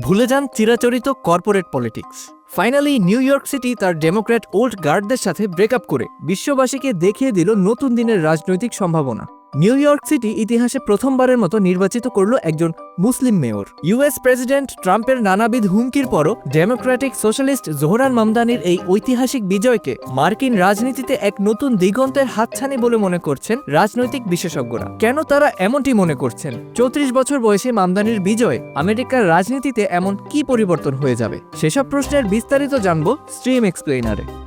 ভুলে যান চিরাচরিত corporate politics finally New York City তার ডেমোক্র্যাট ওল্ড গার্ডদের সাথে ব্রেকআপ করে বিশ্ববাসীকে দেখিয়ে দিল নতুন দিনের রাজনৈতিক সম্ভাবনা। নিউ ইয়র্ক সিটি ইতিহাসে প্রথমবারের মতো নির্বাচিত করল একজন মুসলিম মেয়র। ইউএস প্রেসিডেন্ট ট্রাম্পের নানাবিধ হুমকির পরও ডেমোক্র্যাটিক সোশ্যালিস্ট জোহরান মামদানির এই ঐতিহাসিক বিজয়কে মার্কিন রাজনীতিতে এক নতুন দিগন্তের হাতছানি বলে মনে করছেন রাজনৈতিক বিশেষজ্ঞরা। কেন তারা এমনটি মনে করছেন? চৌত্রিশ বছর বয়সে মামদানির বিজয় আমেরিকার রাজনীতিতে এমন কি পরিবর্তন হয়ে যাবে? সেসব প্রশ্নের বিস্তারিত জানব স্ট্রিম এক্সপ্লেইনারে।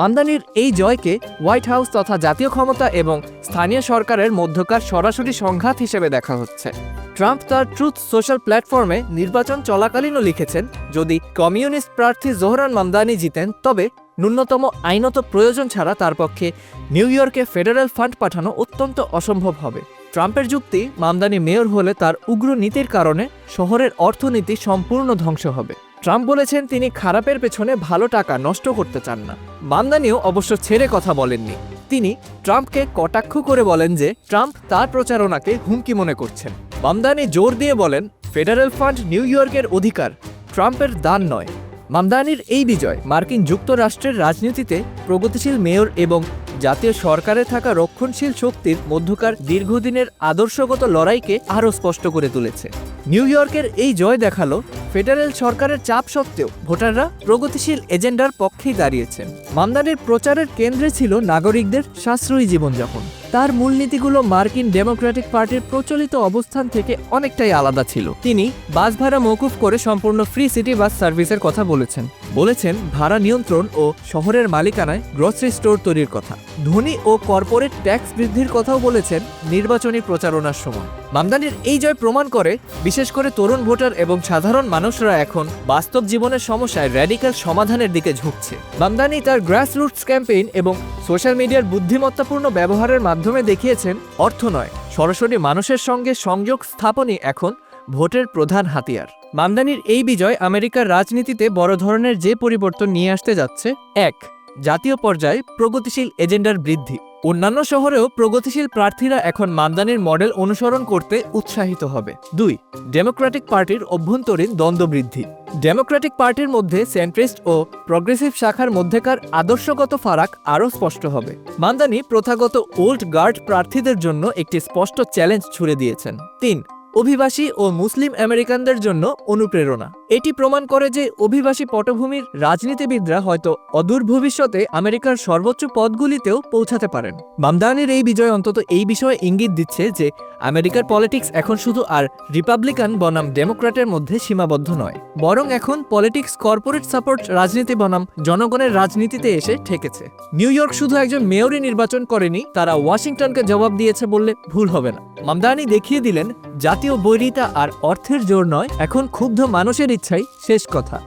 মামদানির এই জয়কে হোয়াইট হাউস তথা জাতীয় ক্ষমতা এবং স্থানীয় সরকারের মধ্যকার সরাসরি সংঘাত হিসেবে দেখা হচ্ছে। ট্রাম্প তার ট্রুথ সোশ্যাল প্ল্যাটফর্মে নির্বাচন চলাকালীনও লিখেছেন, যদি কমিউনিস্ট প্রার্থী জোহরান মামদানি জিতেন, তবে ন্যূনতম আইনত প্রয়োজন ছাড়া তার পক্ষে নিউ ইয়র্কে ফেডারেল ফান্ড পাঠানো অত্যন্ত অসম্ভব হবে। ট্রাম্পের যুক্তি, মামদানি মেয়র হলে তার উগ্র নীতির কারণে শহরের অর্থনীতি সম্পূর্ণ ধ্বংস হবে। ট্রাম্প বলেছেন তিনি খারাপের পেছনে ভালো টাকা নষ্ট করতে চান না। মান্দানিও অবশ্য ছেড়ে কথা বলেননি। তিনি ট্রাম্পকে কটাক্ষ করে বলেন যে, ট্রাম্প তার প্রচারণাকে হুমকি মনে করছেন। মামদানি জোর দিয়ে বলেন, ফেডারেল ফান্ড নিউ ইয়র্কের অধিকার। ট্রাম্পের দান নয়। মামদানির এই বিজয় মার্কিন যুক্তরাষ্ট্রের রাজনীতিতে প্রগতিশীল মেয়র এবং জাতীয় সরকারে থাকা রক্ষণশীল শক্তির মধ্যকার দীর্ঘদিনের আদর্শগত লড়াইকে আরও স্পষ্ট করে তুলেছে। নিউ ইয়র্কের এই জয় দেখাল ফেডারেল সরকারের চাপ সত্ত্বেও ভোটাররা প্রগতিশীল এজেন্ডার পক্ষেই দাঁড়িয়েছেন। মামদানির প্রচারের কেন্দ্রে ছিল নাগরিকদের সাশ্রয়ী জীবনযাপন। তার মূলনীতিগুলো মার্কিন ডেমোক্রেটিক পার্টির প্রচলিত অবস্থান থেকে অনেকটাই আলাদা ছিল। তিনি বাস ভাড়া মৌকুফ করে সম্পূর্ণ ফ্রি সিটি বাস সার্ভিসের কথা বলেছেন। বলেছেন, ভাড়া নিয়ন্ত্রণ ও শহরের মালিকানায় গ্রসারি স্টোর তৈরির কথা। ধনী ও কর্পোরেট ট্যাক্স বৃদ্ধির কথাও বলেছেন নির্বাচনী প্রচারণার সময়। মামদানির এই জয় প্রমাণ করে, বিশেষ করে তরুণ ভোটার এবং সাধারণ মানুষরা এখন বাস্তব জীবনের সমস্যায় র্যাডিক্যাল সমাধানের দিকে ঝুঁকছে। মামদানি তার গ্রাসরুটস ক্যাম্পেইন এবং সোশ্যাল মিডিয়ার বুদ্ধিমত্তাপূর্ণ ব্যবহারের মাধ্যমে দেখিয়েছেন অর্থ নয়, সরাসরি মানুষের সঙ্গে সংযোগ স্থাপনই এখন ভোটের প্রধান হাতিয়ার। মামদানির এই বিজয় আমেরিকার রাজনীতিতে বড় ধরনের যে পরিবর্তন নিয়ে আসতে যাচ্ছে, এক জাতীয় পর্যায়ে প্রগতিশীল এজেন্ডার বৃদ্ধি। অন্যান্য শহরেও প্রগতিশীল প্রার্থীরা এখন মামদানির মডেল অনুসরণ করতে উৎসাহিত হবে। দুই ডেমোক্রেটিক পার্টির অভ্যন্তরীণ দ্বন্দ্ব বৃদ্ধি। ডেমোক্রেটিক পার্টির মধ্যে সেন্ট্রিস্ট ও প্রগ্রেসিভ শাখার মধ্যেকার আদর্শগত ফারাক আরও স্পষ্ট হবে। মান্দানি প্রথাগত ওল্ড গার্ড প্রার্থীদের জন্য একটি স্পষ্ট চ্যালেঞ্জ ছুড়ে দিয়েছেন। তিন অভিবাসী ও মুসলিম আমেরিকানদের জন্য অনুপ্রেরণা। এটি প্রমাণ করে যে অভিবাসী পটভূমির রাজনীতিবিদরা হয়তো অদূর ভবিষ্যতে আমেরিকার সর্বোচ্চ পদগুলিতেও পৌঁছাতে পারেন। মামদানির এই বিজয় অন্তত এই বিষয়ে ইঙ্গিত দিচ্ছে যে আমেরিকার পলিটিক্স এখন শুধু আর রিপাবলিকান বনাম ডেমোক্র্যাটের মধ্যে সীমাবদ্ধ নয়, বরং এখন পলিটিক্স কর্পোরেট সাপোর্ট রাজনীতি বনাম জনগণের রাজনীতিতে এসে ঠেকেছে। নিউ ইয়র্ক শুধু একজন মেয়রই নির্বাচন করেনি, তারা ওয়াশিংটনকে জবাব দিয়েছে বললে ভুল হবে না। মামদানি দেখিয়ে দিলেন জাতীয় বৈরিতা আর অর্থের জোর নয় এখন ক্ষুব্ধ মানুষের ইচ্ছাই শেষ কথা।